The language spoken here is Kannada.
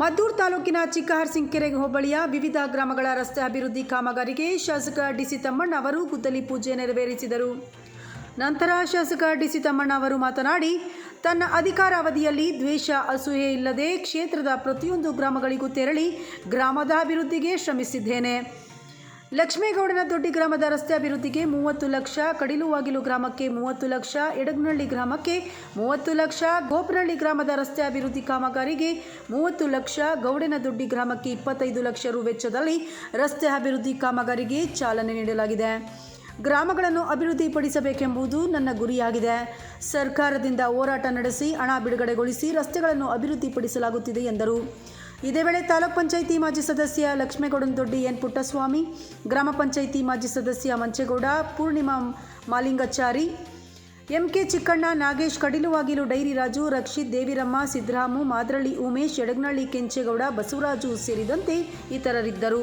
ಮದ್ದೂರು ತಾಲೂಕಿನ ಚಿಕ್ಕಹರ್ಸಿಂಕೆರೆ ಹೋಬಳಿಯ ವಿವಿಧ ಗ್ರಾಮಗಳ ರಸ್ತೆ ಅಭಿವೃದ್ಧಿ ಕಾಮಗಾರಿಗೆ ಶಾಸಕ ಡಿಸಿ ತಮ್ಮಣ್ಣ ಅವರು ಗುದ್ದಲಿ ಪೂಜೆ ನೆರವೇರಿಸಿದರು. ನಂತರ ಶಾಸಕ ಡಿಸಿ ತಮ್ಮಣ್ಣ ಅವರು ಮಾತನಾಡಿ, ತನ್ನ ಅಧಿಕಾರಾವಧಿಯಲ್ಲಿ ದ್ವೇಷ, ಅಸೂಯೆ ಇಲ್ಲದೆ ಕ್ಷೇತ್ರದ ಪ್ರತಿಯೊಂದು ಗ್ರಾಮಗಳಿಗೂ ತೆರಳಿ ಗ್ರಾಮದ ಅಭಿವೃದ್ಧಿಗೆ ಶ್ರಮಿಸಿದ್ದೇನೆ. ಲಕ್ಷ್ಮೇಗೌಡನ ದೊಡ್ಡಿ ಗ್ರಾಮದ ರಸ್ತೆ ಅಭಿವೃದ್ಧಿಗೆ ಮೂವತ್ತು ಲಕ್ಷ, ಕಡಿಲುವಾಗಿಲು ಗ್ರಾಮಕ್ಕೆ ಮೂವತ್ತು ಲಕ್ಷ ಎಡಗ್ನಹಳ್ಳಿ ಗ್ರಾಮಕ್ಕೆ ಮೂವತ್ತು ಲಕ್ಷ ಗೋಪನಹಳ್ಳಿ ಗ್ರಾಮದ ರಸ್ತೆ ಅಭಿವೃದ್ಧಿ ಕಾಮಗಾರಿಗೆ ಮೂವತ್ತು ಲಕ್ಷ, ಗೌಡನ ದೊಡ್ಡಿ ಗ್ರಾಮಕ್ಕೆ ಇಪ್ಪತ್ತೈದು ಲಕ್ಷ ರು ವೆಚ್ಚದಲ್ಲಿ ರಸ್ತೆ ಅಭಿವೃದ್ಧಿ ಕಾಮಗಾರಿಗೆ ಚಾಲನೆ ನೀಡಲಾಗಿದೆ. ಗ್ರಾಮಗಳನ್ನು ಅಭಿವೃದ್ಧಿಪಡಿಸಬೇಕೆಂಬುದು ನನ್ನ ಗುರಿಯಾಗಿದೆ. ಸರ್ಕಾರದಿಂದ ಹೋರಾಟ ನಡೆಸಿ ಹಣ ಬಿಡುಗಡೆಗೊಳಿಸಿ ರಸ್ತೆಗಳನ್ನು ಅಭಿವೃದ್ಧಿಪಡಿಸಲಾಗುತ್ತಿದೆ ಎಂದರು. ಇದೇ ವೇಳೆ ತಾಲೂಕ್ ಪಂಚಾಯಿತಿ ಮಾಜಿ ಸದಸ್ಯ ಲಕ್ಷ್ಮೇಗೌಡನ ದೊಡ್ಡಿ ಎನ್ ಪುಟ್ಟಸ್ವಾಮಿ, ಗ್ರಾಮ ಪಂಚಾಯಿತಿ ಮಾಜಿ ಸದಸ್ಯ ಮಂಚೇಗೌಡ, ಪೂರ್ಣಿಮಾ ಮಾಲಿಂಗಚಾರಿ, ಎಂಕೆ ಚಿಕ್ಕಣ್ಣ, ನಾಗೇಶ್ ಕಡಿಲುವಾಗಿಲು ಡೈರಿ ರಾಜು, ರಕ್ಷಿತ್ ದೇವಿರಮ್ಮ, ಸಿದ್ದರಾಮು, ಮಾದ್ರಳ್ಳಿ ಉಮೇಶ್ ಎಡಗ್ನಳ್ಳಿ ಕೆಂಚೇಗೌಡ, ಬಸವರಾಜು ಸೇರಿದಂತೆ ಇತರರಿದ್ದರು.